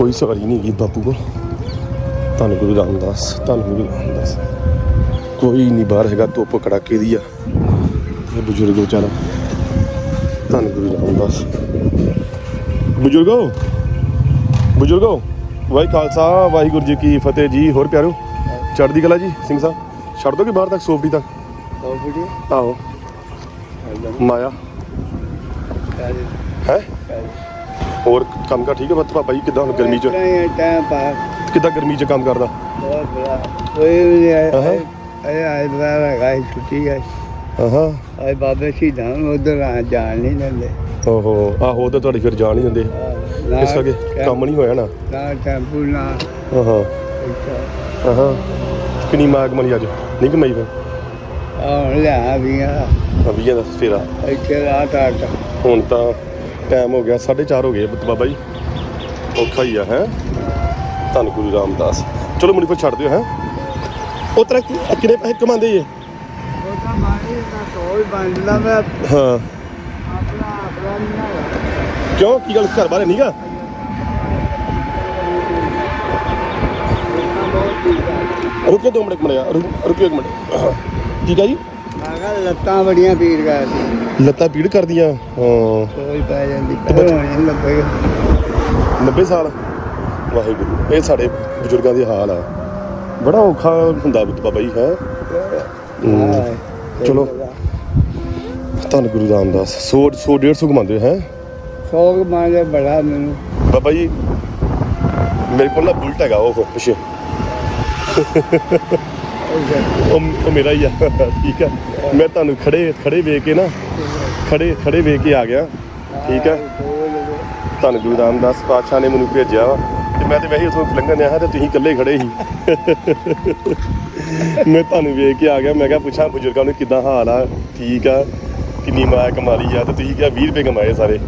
ਕੋਈ ਸਵਾਰੀ ਨਹੀਂ ਗਈ ਬਾਪੂ ਕੋਲ। ਧੰਨ ਗੁਰੂ ਰਾਮਦਾਸ ਧੰਨ ਗੁਰੂ ਰਾਮਦਾਸ ਕੋਈ ਨਹੀਂ ਬਾਹਰ ਹੈਗਾ ਧੁੱਪ ਕੜਾਕੇ ਦੀ ਆ। ਇਹ ਬਜ਼ੁਰਗ ਵਿਚਾਰਾ। ਧੰਨ ਗੁਰੂ ਰਾਮਦਾਸ ਬਜ਼ੁਰਗੋ ਬਜ਼ੁਰਗੋ ਵਾਹਿ ਖਾਲਸਾ ਵਾਹਿਗੁਰੂ ਜੀ ਕੀ ਫਤਿਹ ਜੀ। ਹੋਰ ਪਿਆਰੋ ਚੜ੍ਹਦੀ ਕਲਾ ਜੀ ਸਿੰਘ ਸਾਹਿਬ। ਛੱਡ ਦੋਗੇ ਬਾਹਰ ਤੱਕ ਸੋਫੀ ਤੱਕ? ਆਹੋ। ਮਾਇਆ। ਹੈ? ਹੋਰ ਕੰਮ ਕਾ ਠੀਕ ਹੈ ਬੱਤ ਪਾਪਾ ਜੀ ਕਿਦਾਂ ਹੁਣ ਗਰਮੀ ਚ? ਟਾਈਮ ਪਾਸ ਕਿਦਾਂ ਗਰਮੀ ਚ ਕੰਮ ਕਰਦਾ? ਬਹੁਤ ਬੜਾ ਕੋਈ ਵੀ ਨਹੀਂ ਅਹਾਂ। ਆਇਆ ਅਰੇ ਆਏ ਹੈਗਾ ਸੀ, ਛੁੱਟੀ ਹੈ। ਆਹਾਂ ਆਏ ਬਾਬੇ ਸ਼ਹੀਦਾਂ ਨੂੰ ਉਧਰ ਆ ਜਾਣ ਨਹੀਂ ਦਿੰਦੇ। ਓਹੋ ਆਹੋ ਉਹ ਤਾਂ ਤੁਹਾਡੀ ਫਿਰ ਜਾਣ ਨਹੀਂ ਦਿੰਦੇ। ਨਾ ਇਸ ਕਰਕੇ ਕੰਮ ਨਹੀਂ ਹੋਇਆ ਨਾ। ਨਾ ਟੈਂਪੂ ਨਾ ਆਹਾਂ ਇੱਥੇ। ਆਹਾਂ ਕਿੰਨੀ ਮਾਗ ਮਣੀ ਅੱਜ? ਨਹੀਂ ਕਮਾਈ ਫਿਰ? ਆਉਣ ਲਿਆ ਵੀ ਆ ਆ ਵੀਆਂ ਦਾ ਫੇਰਾ ਇੱਥੇ ਰਾਤ ਆਟ। ਹੁਣ ਤਾਂ ਟਾਈਮ ਹੋ ਗਿਆ 4:30 ਹੋ ਗਏ ਬਾਬਾ ਜੀ। ਔਖਾ ਹੀ ਆ ਹੈ? ਧੰਨ ਗੁਰੂ ਰਾਮਦਾਸ। ਚਲੋ ਕੋਲ ਛੱਡ ਦਿਓ ਹੈ? ਉਹ ਤਰ੍ਹਾਂ ਕਿ- ਕਿੰਨੇ ਪੈਸੇ ਕਮਾਉਂਦੇ ਜੀ ਹਾਂ। ਕਿਉਂ? ਕੀ ਗੱਲ ਘਰ ਬਾਰੇ ਨਹੀਂਗਾ ਰੁਕਿਓ ਦੋ ਮਿੰਟ ਮੜਿਆ ਰੁਕਿਓ ਇੱਕ ਮਿੰਟ। ਠੀਕ ਆ ਜੀ? ਲੱਤਾਂ ਬੜੀਆਂ ਪੀੜ ਕਰਦੀ ਲੱਤਾਂ ਪੀੜ ਕਰਦੀਆਂ? ਹਾਂ। ਤੋਲ ਪੈ ਜਾਂਦੀ ਪਰ ਹੋਣੇ ਲੱਗੇ 90 ਸਾਲ? ਵਾਹਿਗੁਰੂ ਇਹ ਸਾਡੇ ਬਜ਼ੁਰਗਾਂ ਦੇ ਹਾਲ ਆ। ਬੜਾ ਔਖਾ ਹੁੰਦਾ ਬਾਬਾ ਜੀ ਹੈ? ਚਲੋ। ਧੰਨ ਗੁਰੂ ਰਾਮਦਾਸ। 100 100 150 ਕਮਾਉਂਦੇ ਹੈ ਸੋਗ ਮਾਂਜਾ ਬੜਾ ਮੈਨੂੰ। ਬਾਬਾ ਜੀ ਮੇਰੇ ਕੋਲ ਨਾ ਬੁਲਟ ਹੈਗਾ ਉਹ ਪਿੱਛੇ। ਉਹ ਉਹ ਮੇਰਾ ਹੀ ਆ। ਠੀਕ ਆ। ਮੈਂ ਤੁਹਾਨੂੰ ਖੜੇ ਖੜੇ ਵੇਖ ਕੇ ਨਾ ਖੜੇ ਖੜੇ ਵੇਖ ਕੇ ਆ ਗਿਆ। ਠੀਕ ਆ। ਧੰਨ ਗੁਰੂ ਰਾਮਦਾਸ ਪਾਤਸ਼ਾਹ ਨੇ ਮੈਨੂੰ ਭੇਜਿਆ ਵਾ। ਤੇ ਮੈਂ ਤੇ ਵੈਸੇ ਉਥੋਂ ਲੰਘਣ ਆਇਆ ਤੇ ਤੁਸੀਂ ਇਕੱਲੇ ਖੜੇ ਸੀ। ਮੈਂ ਤੁਹਾਨੂੰ ਵੇਖ ਕੇ ਆ ਗਿਆ। ਮੈਂ ਕਿਹਾ ਪੁੱਛਾਂ ਬਜ਼ੁਰਗਾਂ ਨੂੰ ਕਿੱਦਾਂ ਹਾਲ ਆ ਠੀਕ ਆ ਕਿੰਨੀ ਮਾਇਆ ਕਮਾ ਲਈ ਆ। ਤੇ ਤੁਸੀਂ ਕਿਹਾ 20 ਰੁਪਏ ਕਮਾਏ ਸਾਰੇ।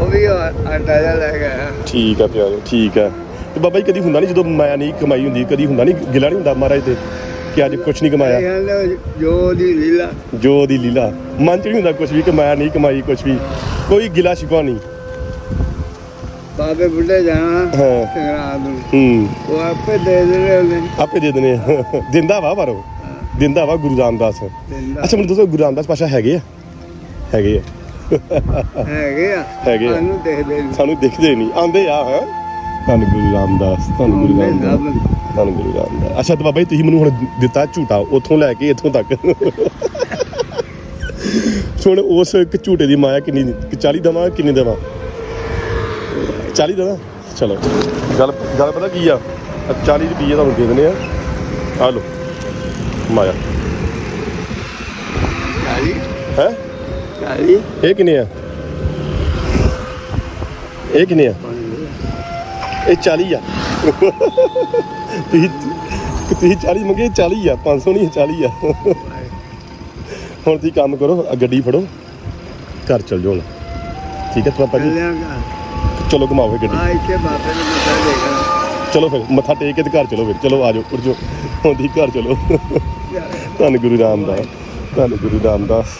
ਉਹ ਵੀ ਆਟਾ ਜਿਹਾ ਲੈ ਗਿਆ ਠੀਕ ਆ ਪਿਆਰੇ ਠੀਕ ਆ। ਤੇ ਬਾਬਾ ਜੀ ਕਦੀ ਹੁੰਦਾ ਨਹੀਂ ਜਦੋਂ ਮਾਇਆ ਨਹੀਂ ਕਮਾਈ ਹੁੰਦੀ ਕਦੀ ਹੁੰਦਾ ਨਹੀਂ ਗਿਲਾ ਨਹੀਂ ਹੁੰਦਾ ਮਹਾਰਾਜ ਤੇ? ਕਿ ਅੱਜ ਕੁਝ ਨਹੀਂ ਕਮਾਇਆ। ਜੋ ਦੀ ਲੀਲਾ। ਜੋ ਦੀ ਲੀਲਾ। ਮਨ ਚ ਨਹੀਂ ਹੁੰਦਾ ਕੁਝ ਵੀ ਕਮਾਇਆ ਨਹੀਂ ਕਮਾਈ ਕੁਝ ਵੀ। ਕੋਈ ਗਿਲਾ ਸ਼ਿਕਵਾ ਨਹੀਂ। ਬਾਬੇ ਬੁੱਢੇ ਜਾਣਾ ਹਾਂ। ਸੰਗਰਾਮ ਨੂੰ। ਹੂੰ। ਉਹ ਆਪੇ ਦੇ ਦੇ ਉਹਨੇ ਆਪੇ ਦੇ ਦਨੇ ਦਿੰਦਾ ਵਾ ਪਰ ਉਹ। ਦਿੰਦਾ ਵਾ ਗੁਰੂ ਰਾਮਦਾਸ। ਅੱਛਾ ਮੈਨੂੰ ਦੱਸੋ ਗੁਰੂ ਰਾਮਦਾਸ ਪਾਸ਼ਾ ਹੈਗੇ ਆ? ਹੈਗੇ ਆ। ਹੈਗੇ ਆ। ਹੈਗੇ। ਸਾਨੂੰ ਦੇਖਦੇ ਨੀ। ਸਾਨੂੰ ਦਿਖਦੇ ਨਹੀਂ। ਆਂਦੇ ਆ ਹੈ। ਧੰਨ ਗੁਰੂ ਰਾਮਦਾਸ ਧੰਨ ਗੁਰੂ ਰਾਮਦਾਸ ਸਭ। ਧੰਨ ਗੁਰੂ ਰਾਮਦਾਸ। ਅੱਛਾ ਤੇ ਬਾਬਾ ਜੀ ਤੁਸੀਂ ਮੈਨੂੰ ਹੁਣ ਦਿੱਤਾ ਝੂਟਾ ਉੱਥੋਂ ਲੈ ਕੇ ਇੱਥੋਂ ਤੱਕ। ਹੁਣ ਉਸ ਇੱਕ ਝੂਟੇ ਦੀ ਮਾਇਆ ਕਿੰਨੀ ਕਿ 40 ਦਵਾਂ ਕਿੰਨੀ ਦੇਵਾਂ? 40 ਦੇਵਾਂ? ਚਲੋ। ਗੱਲ ਗੱਲ ਪਤਾ ਕੀ ਆ? ਆਹ 40 ਰੁਪਏ ਤੁਹਾਨੂੰ ਦੇ ਦਿੰਦੇ ਆ। ਆ ਲਓ। ਮਾਇਆ। ਚਾਲੀ? ਹੈ? ਚਾਲੀ? ਇਹ ਕਿੰਨੇ ਆ? ਇਹ ਕਿੰਨੇ ਆ? ਇਹ 40 ਆ। ਤੁਸੀਂ ਤੁਸੀਂ 40 ਮੰਗੇ 40 ਆ। 500 ਨਹੀਂ 40 ਆ। ਹੁਣ ਤੁਸੀਂ ਕੰਮ ਕਰੋ ਆਹ ਗੱਡੀ ਫੜੋ। ਘਰ ਚਲ ਜਾਓ ਹੁਣ। ਠੀਕ ਹੈ ਪਾਪਾ ਜੀ? ਚਲੋ ਘੁਮਾਓ ਇਹ ਗੱਡੀ। ਆ ਇੱਥੇ ਬਾਬੇ ਨੂੰ ਮੱਥਾ ਦੇਖਣਾ ਚਲੋ ਫਿਰ ਮੱਥਾ ਟੇਕ ਕੇ ਤੇ ਘਰ ਚਲੋ ਫਿਰ। ਚਲੋ ਆ ਜਾਓ ਉੱਠ ਜਾਓ। ਹੁਣ ਤੁਸੀਂ ਘਰ ਚਲੋ। ਧੰਨ ਗੁਰੂ ਰਾਮਦਾਸ ਧੰਨ ਗੁਰੂ ਰਾਮਦਾਸ।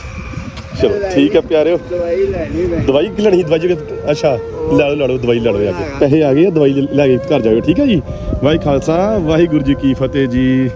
ਚਲੋ, ਠੀਕ ਹੈ ਪਿਆਰਿਓ। ਦਵਾਈ ਲੈਣੀ ਮੈਂ ਦਵਾਈ ਕਿ ਲੈਣੀ ਦਵਾਈ ਜਗ੍ਹਾ ਅੱਛਾ, ਲੈ ਲਓ ਲੈ ਲਓ, ਦਵਾਈ ਲੈ ਲਓ ਜਾ ਕੇ। ਪੈਸੇ ਆ ਗਏ ਆ, ਦਵਾਈ ਲੈ ਕੇ ਘਰ ਜਾਇਓ, ਠੀਕ ਹੈ ਜੀ? ਵਾਹਿ ਖਾਲਸਾ, ਵਾਹਿਗੁਰੂ ਜੀ ਕੀ ਫਤਿਹ ਜੀ।